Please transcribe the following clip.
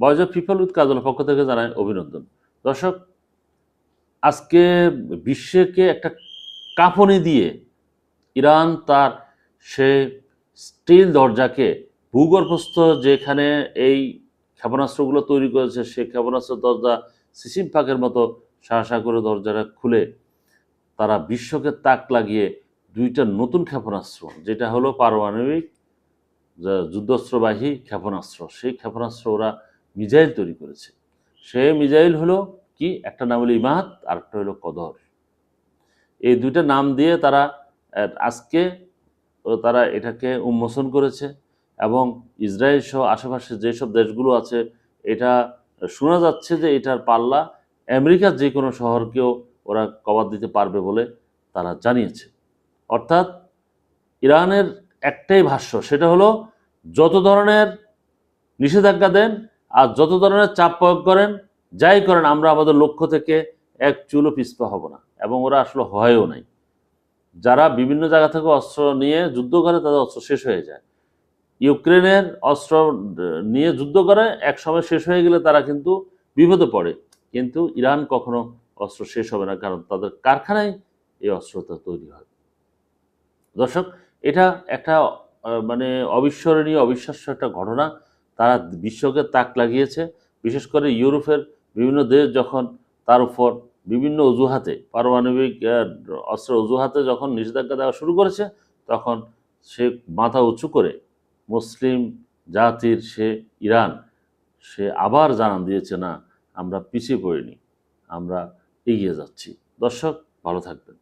Voice of people with কাজলের পক্ষ থেকে জানাই অভিনন্দন। দর্শক, আজকে বিশ্বকে একটা কাঁপনি দিয়ে ইরান তার সে স্টিল দরজাকে ভূগর্ভস্থ যেখানে এই ক্ষেপণাস্ত্রগুলো তৈরি করেছে সেই ক্ষেপণাস্ত্র দরজা সিসিম পাকের মতো সাহসা করে দরজাটা খুলে তারা বিশ্বকে তাক লাগিয়ে দুইটা নতুন ক্ষেপণাস্ত্র, যেটা হলো পারমাণবিক যুদ্ধস্ত্রবাহী ক্ষেপণাস্ত্র, সেই ক্ষেপণাস্ত্র ওরা মিজাইল তৈরি করেছে। সে মিজাইল হলো কি? একটা নাম হলো ইমাহাত আর একটা হলো কদর। এই দুইটা নাম দিয়ে তারা আজকে তারা এটাকে উন্মোচন করেছে এবং ইসরায়েল সহ আশেপাশে যেসব দেশগুলো আছে, এটা শোনা যাচ্ছে যে এটার পাল্লা আমেরিকার যে কোনো শহরকেও ওরা কভার দিতে পারবে বলে তারা জানিয়েছে। অর্থাৎ ইরানের একটাই ভাষ্য, সেটা হলো যত ধরনের নিষেধাজ্ঞা দেন আর যত ধরনের চাপ প্রয়োগ করেন, যাই করেন, আমরা আমাদের লক্ষ্য থেকে এক চুলও পিছপা হব না এবং ওরা আসলে হয়ও নাই। যারা বিভিন্ন জায়গা থেকে অস্ত্র নিয়ে যুদ্ধ করে, তাদের অস্ত্র শেষ হয়ে যায়। ইউক্রেনের অস্ত্র নিয়ে যুদ্ধ করে, এক সময় শেষ হয়ে গেলে তারা কিন্তু বিপদে পড়ে। কিন্তু ইরান কখনো অস্ত্র শেষ হবে না, কারণ তাদের কারখানায় এই অস্ত্রটা তৈরি হয়। দর্শক, এটা একটা মানে অবিস্মরণীয়, অবিশ্বাস্য একটা ঘটনা। তারা বিশ্বকে তাক লাগিয়েছে। বিশেষ করে ইউরোপের বিভিন্ন দেশ যখন তার উপর বিভিন্ন অজুহাতে পারমাণবিক আহ, অস্ত্রের অজুহাতে যখন নিষেধাজ্ঞা দেওয়া শুরু করেছে তখন সে মাথা উঁচু করে মুসলিম জাতির সে ইরান সে আবার জানান দিয়েছে না আমরা পিছিয়ে পড়িনি আমরা এগিয়ে যাচ্ছি। দর্শক ভালো থাকবেন।